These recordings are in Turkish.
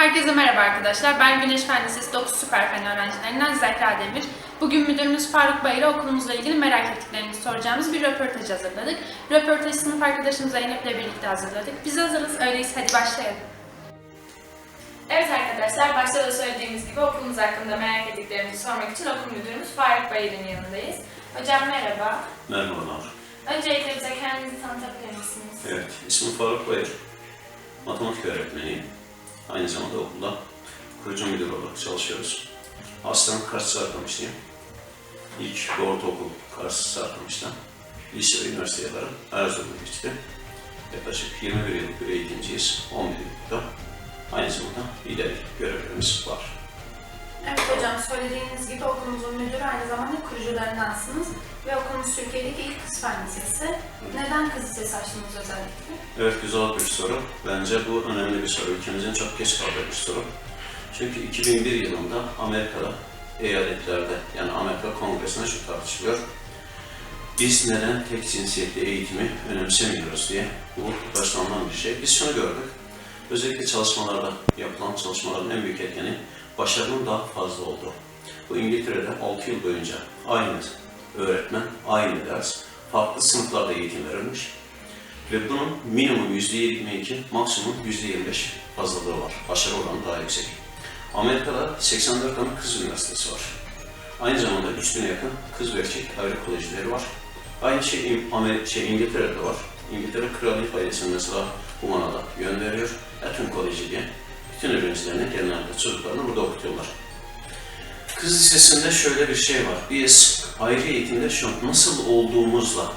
Herkese merhaba arkadaşlar. Ben Güneş Fen Lisesi 9 Süper Fen öğrencilerinden Zehra Demir. Bugün müdürümüz Faruk Bayır'a okulumuzla ilgili merak ettiklerinizi soracağımız bir röportaj hazırladık. Röportajı sınıf arkadaşım Zeynep'le birlikte hazırladık. Biz hazırız, öyleyse hadi başlayalım. Evet arkadaşlar, başta da söylediğimiz gibi okulumuz hakkında merak ettiklerimizi sormak için okul müdürümüz Faruk Bayır'ın yanındayız. Hocam merhaba. Merhabalar. Öncelikle bize kendinizi tanıtabilir misiniz? Evet, ismim Faruk Bayır. Matematik öğretmeniyim. Aynı zamanda okulda kurucu müdür olarak çalışıyoruz. Aslen Kars Sarkamışlıyım. İlk ve ortaokul Kars Sarkamış'tan. Lise ve üniversite yılları Erzurum'da geçti. Yaklaşık 21 yıllık bir eğitimciyiz. 11 yıllıkta. Aynı zamanda ileri görevlerimiz var. Evet hocam, söylediğiniz gibi okulumuzun müdürü aynı zamanda kurucularındansınız. Ve okulumuz Türkiye'deki ilk kız fen lisesi. Neden kız lisesi açtınız özellikle? Evet güzel bir soru. Bence bu önemli bir soru. Ülkemizin çok geç kaldığı bir soru. Çünkü 2001 yılında Amerika'da eyaletlerde yani Amerika Kongresi'nde şu tartışılıyor. Biz neden tek cinsiyetli eğitimi önemsemiyoruz diye bu başlanılan bir şey. Biz şunu gördük. Özellikle çalışmalarda, yapılan çalışmaların en büyük etkeni başarının daha fazla olduğu. Bu İngiltere'de 6 yıl boyunca aynı öğretmen, aynı ders, farklı sınıflarda eğitim verilmiş. Ve bunun minimum %22, maksimum %25 fazlalığı var. Başarı oranı daha yüksek. Amerika'da 84 tane kız üniversitesi var. Aynı zamanda 3000'e yakın kız ve erkek ayrı kolejleri var. Aynı şey, İng- Amer- şey İngiltere'de var. İngiltere Kraliyet ailesi mesela Humana'da yön veriyor. Eton Koleji diye. Bütün öğrencilerini, genelde çocuklarını burada okutuyorlar. Kız lisesinde şöyle bir şey var. Biz ayrı eğitimde şu an nasıl olduğumuzla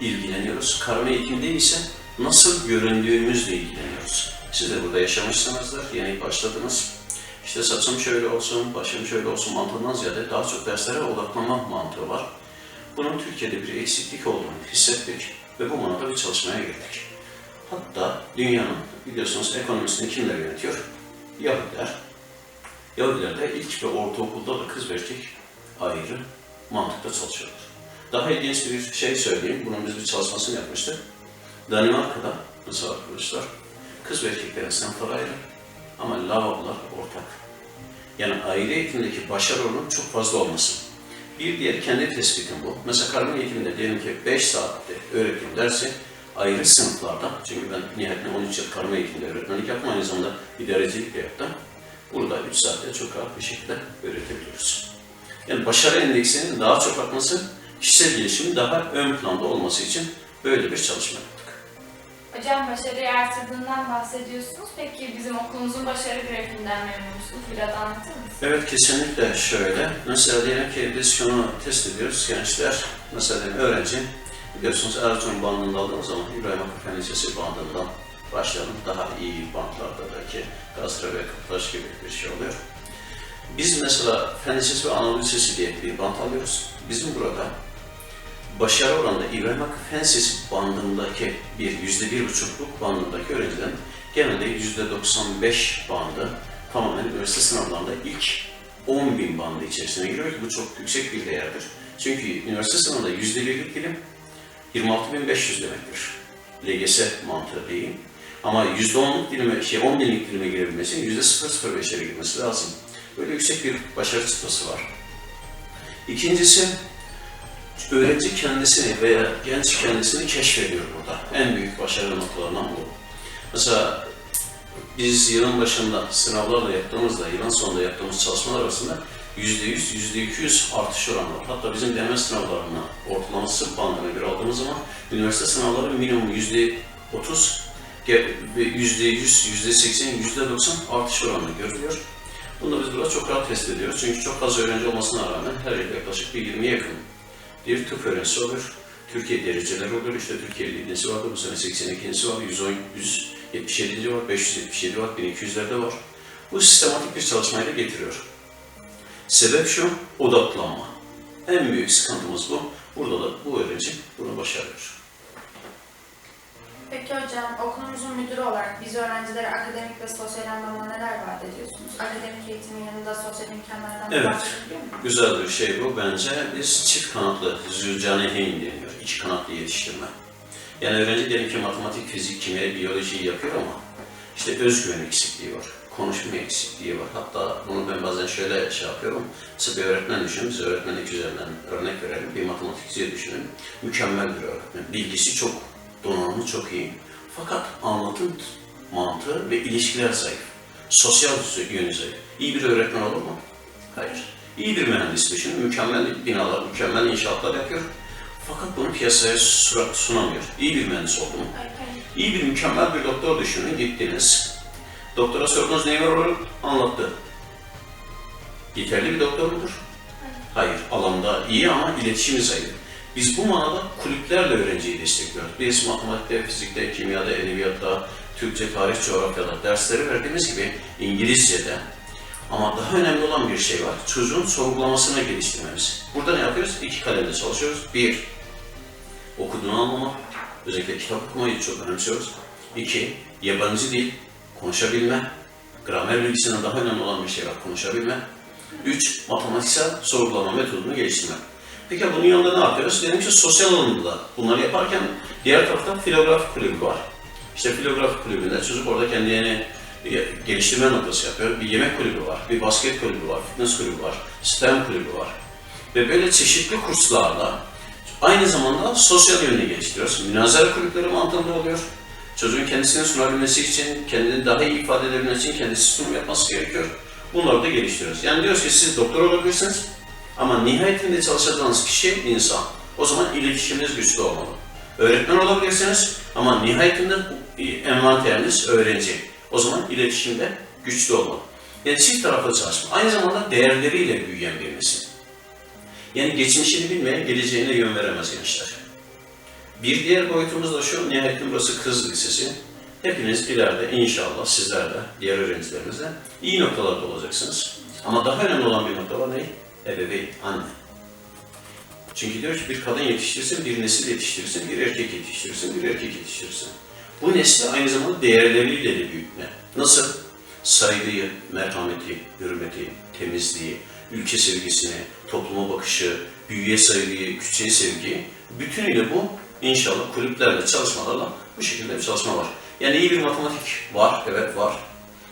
ilgileniyoruz. Karma eğitimde ise nasıl göründüğümüzle ilgileniyoruz. Siz de burada yaşamışsınızdır, yeni başladınız. İşte saçım şöyle olsun, başım şöyle olsun mantığından ziyade daha çok derslere odaklanma mantığı var. Bunun Türkiye'de bir eksiklik olduğunu hissettik ve bu manada bir çalışmaya girdik. Hatta dünyanın biliyorsunuz ekonomisini kimler yönetiyor? Yahudiler. Yahudiler de ilk ve ortaokulda da kız ve erkek ayrı mantıkta çalışıyorlar. Daha ilginç bir şey söyleyeyim. Bunun biz bir çalışmasını yapmıştık. Danimarka'da mesela arkadaşlar kız ve erkeklerin sınıfları ayrı ama lavabolar ortak. Yani aile eğitimdeki başarı oranı çok fazla olması. Bir diğer kendi tespitim bu. Mesela karma eğitiminde diyelim ki 5 saatte öğretim dersi ayrı sınıflarda, çünkü ben nihayetinde 13 yıl karma eğitimde öğretmenlik yaptım, aynı zamanda bir derecelik de yaptım. Burada 3 saatte çok rahat bir şekilde öğretebiliyoruz. Yani başarı endeksinin daha çok artması, kişisel gelişimin daha ön planda olması için böyle bir çalışma yaptık. Hocam başarıyı artırdığından bahsediyorsunuz. Peki bizim okulumuzun başarı grafiğinden memnun musunuz? Biraz anlatır mısınız? Evet kesinlikle şöyle. Mesela diyelim ki biz şunu test ediyoruz gençler. Mesela öğrenci biliyorsunuz Erzurum bandında aldığımız zaman İbrahim Hakkı Lisesi bandından başlayalım. Daha iyi bandlardaki Gazete ve Kıpraş gibi bir şey oluyor. Biz mesela Fen ve Anadolu diye bir band alıyoruz. Bizim burada başarı oranında İbrahim Hakkı Fen bandındaki bir yüzde bir buçukluk bandındaki öğrencilerin genelde yüzde 95 bandı tamamen üniversite sınavlarında ilk 10 bin bandı içerisine giriyor ki bu çok yüksek bir değerdir. Çünkü üniversite sınavında yüzde birlik dilim 26.500 demektir. LGS mantığı değil. Ama yüzde onluk dilime, şey 10 binlik dilime girebilmesi için yüzde 0.05'lere girmesi lazım. Böyle yüksek bir başarı çıtası var. İkincisi, öğrenci kendisini veya genç kendisini keşfediyor burada. En büyük başarı noktalarından bu. Mesela biz yılın başında sınavlarla yaptığımızda, yılın sonunda yaptığımız çalışmalar arasında yüz, yüzde iki yüz artış oranı var. Hatta bizim deneme sınavlarına ortalaması bandına göre aldığımız zaman üniversite sınavları minimum yüzde otuz yüzde yüz, yüzde seksen, yüzde doksan artış oranı görülüyor. Bunu da biz burada çok rahat test ediyoruz. Çünkü çok az öğrenci olmasına rağmen her yıl yaklaşık bir 20'ye yakın bir tıp öğrencisi olur. Türkiye dereceleri olur. İşte Türkiye lidinisi vardı. Bu sene 82'si var. 110, 177. var. 577 var. 1200'lerde var. Bu sistematik bir çalışmayla getiriyor. Sebep şu, odaklanma. En büyük sıkıntımız bu. Burada da bu öğrenci bunu başarıyor. Peki hocam, okulumuzun müdürü olarak biz öğrencilere akademik ve sosyal anlamda neler vaat ediyorsunuz? Akademik eğitimin yanında sosyal imkanlardan Evet. bahsedebiliyor musunuz? Güzel bir şey bu. Bence biz çift kanatlı, zülcaneyn deniyor. İki kanatlı yetiştirme. Yani öğrenci diyelim ki matematik, fizik, kimya, biyolojiyi yapıyor ama işte özgüven eksikliği var. Konuşma eksikliği var. Hatta bunu ben bazen şöyle şey yapıyorum. Mesela bir öğretmen düşünün, biz öğretmenlik üzerinden örnek verelim. Bir matematikçiyi düşünün. Mükemmel bir öğretmen. Bilgisi çok donanımı çok iyi. Fakat anlatım mantığı ve ilişkiler zayıf. Sosyal yönü zayıf. İyi bir öğretmen olur mu? Hayır. İyi bir mühendis düşünün. Mükemmel binalar, mükemmel inşaatlar yapıyor. Fakat bunu piyasaya sunamıyor. İyi bir mühendis oldu mu? İyi bir mükemmel bir doktor düşünün. Gittiniz. Doktora sordunuz neyi var olur? Anlattı. Yeterli bir doktor mudur? Hayır. Alanda iyi ama iletişimi zayıf. Biz bu manada kulüplerle öğrenciyi destekliyoruz. Biz matematikte, fizikte, kimyada, edebiyatta, Türkçe, tarih, coğrafyada dersleri verdiğimiz gibi İngilizce'de ama daha önemli olan bir şey var. Çocuğun sorgulamasını geliştirmemiz. Burada ne yapıyoruz? İki kalemde çalışıyoruz. Bir, okuduğunu anlamak. Özellikle kitap okumayı çok önemsiyoruz. İki, yabancı dil, konuşabilme. Gramer bilgisinden daha önemli olan bir şey var, konuşabilme. Üç, matematiksel sorgulama metodunu geliştirme. Peki bunun yanında ne yapıyoruz? Dedim ki sosyal alanında bunları yaparken diğer tarafta filografi kulübü var. İşte filografi kulübünde çocuk orada kendini e, geliştirme noktası yapıyor. Bir yemek kulübü var, bir basket kulübü var, fitness kulübü var, STEM kulübü var. Ve böyle çeşitli kurslarla aynı zamanda sosyal yönünü geliştiriyoruz. Münazara kulüpleri mantığında oluyor. Çocuğun kendisini sunabilmesi için, kendini daha iyi ifade edebilmesi için kendisi sunum yapması gerekiyor. Bunları da geliştiriyoruz. Yani diyoruz ki siz doktor olabilirsiniz ama nihayetinde çalışacağınız kişi insan. O zaman iletişiminiz güçlü olmalı. Öğretmen olabilirsiniz ama nihayetinde envanteriniz öğrenci. O zaman iletişimde güçlü olmalı. Yani çift taraflı çalışma. Aynı zamanda değerleriyle büyüyen bir nesil. Yani geçmişini bilmeyen geleceğine yön veremez gençler. Bir diğer boyutumuz da şu, nihayetinde burası kız lisesi. Hepiniz ileride inşallah sizler de, diğer öğrencilerimiz de iyi noktalarda olacaksınız. Ama daha önemli olan bir nokta var ne? Ebeveyn, anne. Çünkü diyor ki bir kadın yetiştirsin, bir nesil yetiştirsin, bir erkek yetiştirsin, bir erkek yetiştirsin. Bu nesli aynı zamanda değerleriyle de büyütme. Nasıl? Saygıyı, merhameti, hürmeti, temizliği, ülke sevgisini, topluma bakışı, büyüye saygıyı, küçüğe sevgiyi, bütünüyle bu inşallah kulüplerle, çalışmalarla bu şekilde bir çalışma var. Yani iyi bir matematik var, evet var.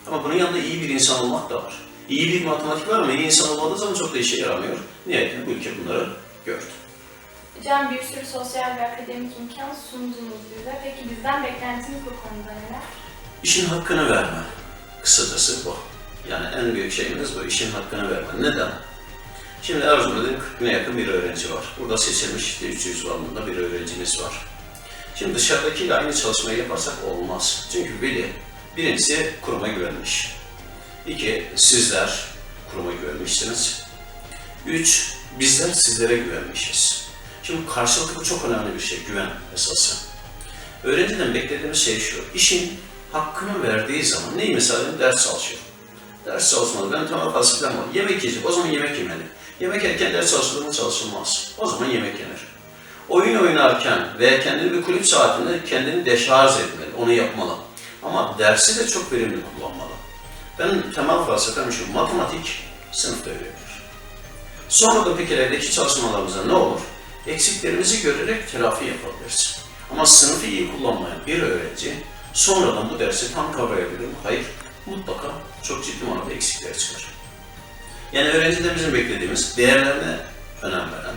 Ama bunun yanında iyi bir insan olmak da var. İyi bir matematik var ama iyi insan olmadığı zaman çok da işe yaramıyor. Nihayetinde bu ülke bunları gördü. Hocam bir sürü sosyal ve akademik imkan sundunuz bize. Peki bizden beklentiniz bu konuda neler? İşin hakkını verme. Kısacası bu. Yani en büyük şeyimiz bu, işin hakkını verme. Neden? Şimdi Erzurum'da 40 bine yakın bir öğrenci var. Burada seçilmiş işte 300 bandında bir öğrencimiz var. Şimdi dışarıdakiyle aynı çalışmayı yaparsak olmaz. Çünkü veli birincisi kuruma güvenmiş. İki, sizler kuruma güvenmişsiniz. Üç, bizler sizlere güvenmişiz. Şimdi karşılıklı bu çok önemli bir şey, güven esası. Öğrenciden beklediğimiz şey şu, işin hakkını verdiği zaman, neyi mesela ders çalışıyor. Ders çalışmalı, benim temel felsefem var. Yemek yiyecek, o zaman yemek yemeli. Yemek yerken ders çalışılır mı çalışılmaz. O zaman yemek yenir. Oyun oynarken veya kendini bir kulüp saatinde kendini deşarj etmeli, onu yapmalı. Ama dersi de çok verimli kullanmalı. Benim temel felsefem şu, matematik sınıfta öğrenilir. Sonra da peki evdeki çalışmalarımızda ne olur? Eksiklerimizi görerek telafi yapabiliriz. Ama sınıfı iyi kullanmayan bir öğrenci sonradan bu dersi tam kavrayabilir mi? Hayır. Mutlaka çok ciddi manada eksikler çıkar. Yani öğrencilerimizin beklediğimiz değerlerine önem veren,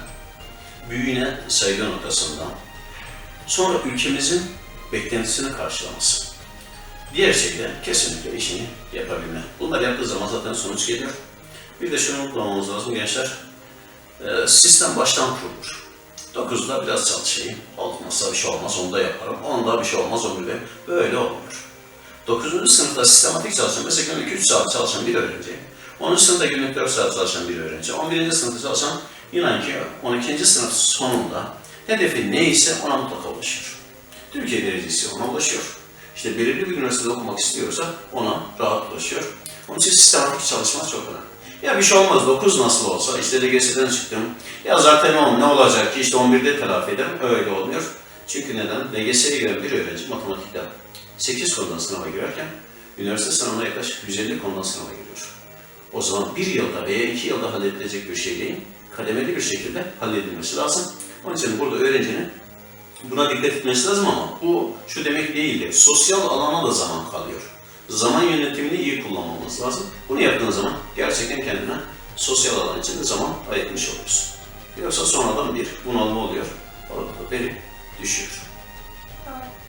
büyüğüne saygı noktasından, sonra ülkemizin beklentisini karşılaması. Diğer şey de kesinlikle işini yapabilme. Bunlar yaptığı zaman zaten sonuç geliyor. Bir de şunu unutmamamız lazım gençler. Ee, sistem baştan kurulur. 9'da biraz çalışayım. Olmazsa bir şey olmaz, onu da yaparım. Onda bir şey olmaz, onu da Böyle olmuyor. 9. sınıfta sistematik çalışan, mesela günlük 3 saat çalışan bir öğrenci, 10. sınıfta günlük 4 saat çalışan bir öğrenci, 11. sınıfta çalışan inan ki 12. sınıf sonunda hedefi neyse ona mutlaka ulaşıyor. Türkiye derecesi ona ulaşıyor. İşte belirli bir üniversitede okumak istiyorsa ona rahat ulaşıyor. Onun için sistematik çalışma çok önemli. Ya bir şey olmaz, 9 nasıl olsa, işte LGS'den çıktım, ya zaten o ne olacak ki, işte 11'de telafi ederim, öyle olmuyor. Çünkü neden? LGS'ye giren bir öğrenci matematikten 8 konudan sınava girerken, üniversite sınavına yaklaşık 150 konudan sınava giriyor. O zaman bir yılda veya iki yılda halledilecek bir şey değil, kademeli bir şekilde halledilmesi lazım. Onun için burada öğrencinin buna dikkat etmesi lazım ama bu şu demek değil de sosyal alana da zaman kalıyor. Zaman yönetimini iyi kullanmamız lazım. Bunu yaptığın zaman gerçekten kendine sosyal alan içinde zaman ayırmış oluyorsun. Yoksa sonradan bir bunalma oluyor. Orada da veri düşüyor.